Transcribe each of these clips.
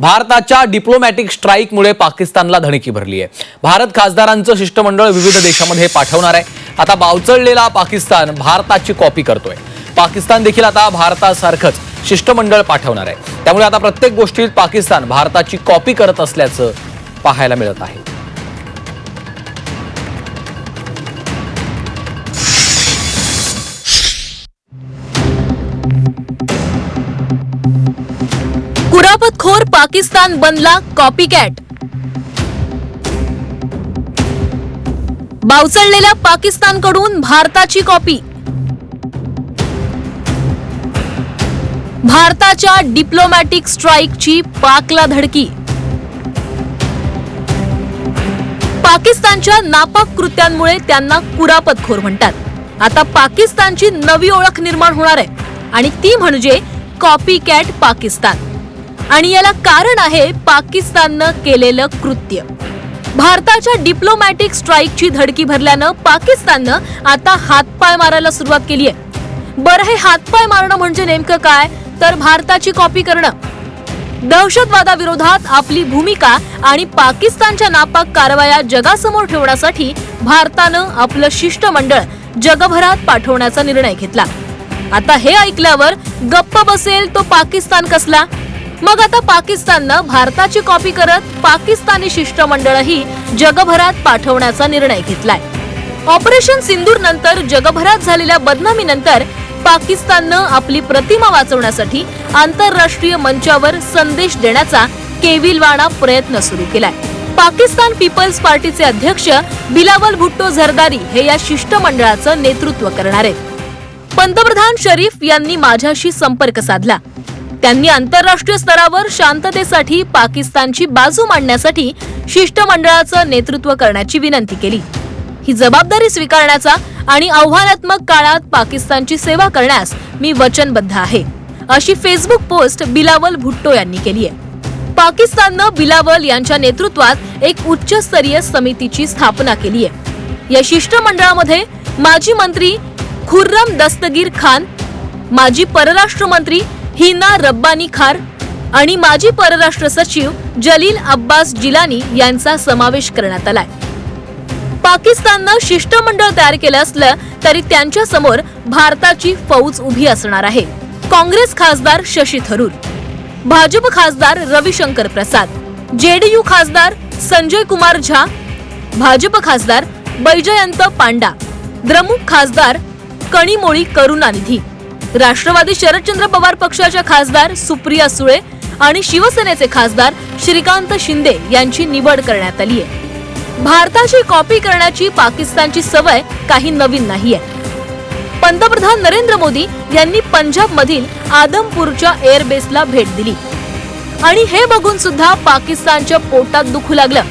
भारताच्या डिप्लोमॅटिक स्ट्राईकमुळे पाकिस्तानला धणकी भरली आहे भारत खासदारांचं शिष्टमंडळ विविध देशामध्ये पाठवणार आहे. आता बावचळलेला पाकिस्तान भारताची कॉपी करतोय. पाकिस्तान देखील आता भारतासारखंच शिष्टमंडळ पाठवणार आहे. त्यामुळे आता प्रत्येक गोष्टीत पाकिस्तान भारताची कॉपी करत असल्याचं पाहायला मिळत आहे. कुरापतखोर पाकिस्तान बनला कॉपीकॅट. बावचळलेल्या पाकिस्तानकडून भारताची कॉपी. भारताच्या डिप्लोमॅटिक स्ट्राईकची पाकला धडकी. पाकिस्तानच्या नापाक कृत्यांमुळे त्यांना कुरापतखोर म्हणतात. आता पाकिस्तानची नवी ओळख निर्माण होणार आहे आणि ती म्हणजे कॉपी कॅट पाकिस्तान. आणि याला कारण आहे पाकिस्ताननं केलेलं कृत्य. भारताच्या डिप्लोमॅटिक स्ट्राईकची धडकी भरल्यानं पाकिस्ताननं आता हातपाय मारायला सुरुवात केली आहे. बरं हे हातपाय मारणं म्हणजे नेमकं काय? तर भारताची कॉपी करणं. दहशतवादाविरोधात आपली भूमिका आणि पाकिस्तानच्या नापाक कारवाया जगासमोर ठेवण्यासाठी भारतानं आपलं शिष्टमंडळ जगभरात पाठवण्याचा निर्णय घेतला. आता हे ऐकल्यावर गप्प बसेल तो पाकिस्तान कसला? मग आता पाकिस्ताननं भारताची कॉपी करत पाकिस्तानी शिष्टमंडळही जगभरात पाठवण्याचा निर्णय घेतलाय. ऑपरेशन सिंदूर नंतर जगभरात झालेल्या बदनामीनंतर पाकिस्ताननं आपली प्रतिमा वाचवण्यासाठी आंतरराष्ट्रीय मंचावर संदेश देण्याचा केविलवाणा प्रयत्न सुरू केलाय. पाकिस्तान पीपल्स पार्टीचे अध्यक्ष बिलावल भुट्टो झरदारी हे या शिष्टमंडळाचं नेतृत्व करणार आहेत. पंतप्रधान शरीफ यांनी माझ्याशी संपर्क साधला. त्यांनी आंतरराष्ट्रीय स्तरावर शांततेसाठी पाकिस्तानची बाजू मांडण्यासाठी शिष्टमंडळाचं नेतृत्व करण्याची विनंती केली. ही जबाबदारी स्वीकारण्याचा आणि आव्हानात्मक काळात पाकिस्तानची सेवा करण्यास मी वचनबद्ध आहे अशी फेसबुक पोस्ट बिलावल भुट्टो यांनी केली आहे. पाकिस्ताननं बिलावल यांच्या नेतृत्वात एक उच्चस्तरीय समितीची स्थापना केली आहे. या शिष्टमंडळामध्ये माजी मंत्री खुर्रम दस्तगीर खान माजी परराष्ट्र मंत्री हिना रब्बानी खार आणि माजी परराष्ट्र सचिव जलील अब्बास जिलानी यांचा समावेश करण्यात आलाय. पाकिस्ताननं शिष्टमंडळ तयार केलं असलं तरी त्यांच्यासमोर भारताची फौज उभी असणार आहे. काँग्रेस खासदार शशी थरूर भाजप खासदार रविशंकर प्रसाद जेडीयू खासदार संजय कुमार झा भाजप खासदार बैजयंत पांडा द्रमुक खासदार कणीमोळी करुणानिधी राष्ट्रवादी शरदचंद्र पवार पक्षाच्या खासदार सुप्रिया सुळे आणि शिवसेनेचे खासदार श्रीकांत शिंदे यांची निवड करण्यात आली आहे. भारताची कॉपी करण्याची पाकिस्तानची सवय काही नवीन नाहीये पंतप्रधान नरेंद्र मोदी यांनी पंजाब मधील आदमपूरच्या एअरबेसला भेट दिली. आणि हे बघून सुद्धा पाकिस्तानच्या पोटात दुखू लागलं.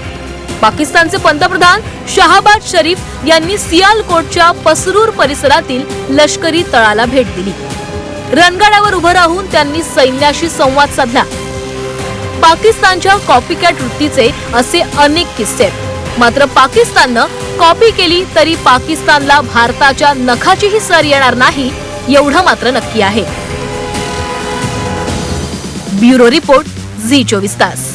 पाकिस्तानचे पंतप्रधान शहाबाज शरीफ यांनी सियालकोटच्या पसरूर परिसरातील लष्करी तळाला भेट दिली. रणगाड्यावर उभं राहून त्यांनी सैन्याशी संवाद साधला. पाकिस्तानच्या कॉपीकॅट वृत्तीचे असे अनेक किस्से आहेत. मात्र पाकिस्ताननं कॉपी केली तरी पाकिस्तानला भारताच्या नखाचीही सर येणार नाही एवढं मात्र नक्की आहे. ब्युरो रिपोर्ट झी चोवीस तास.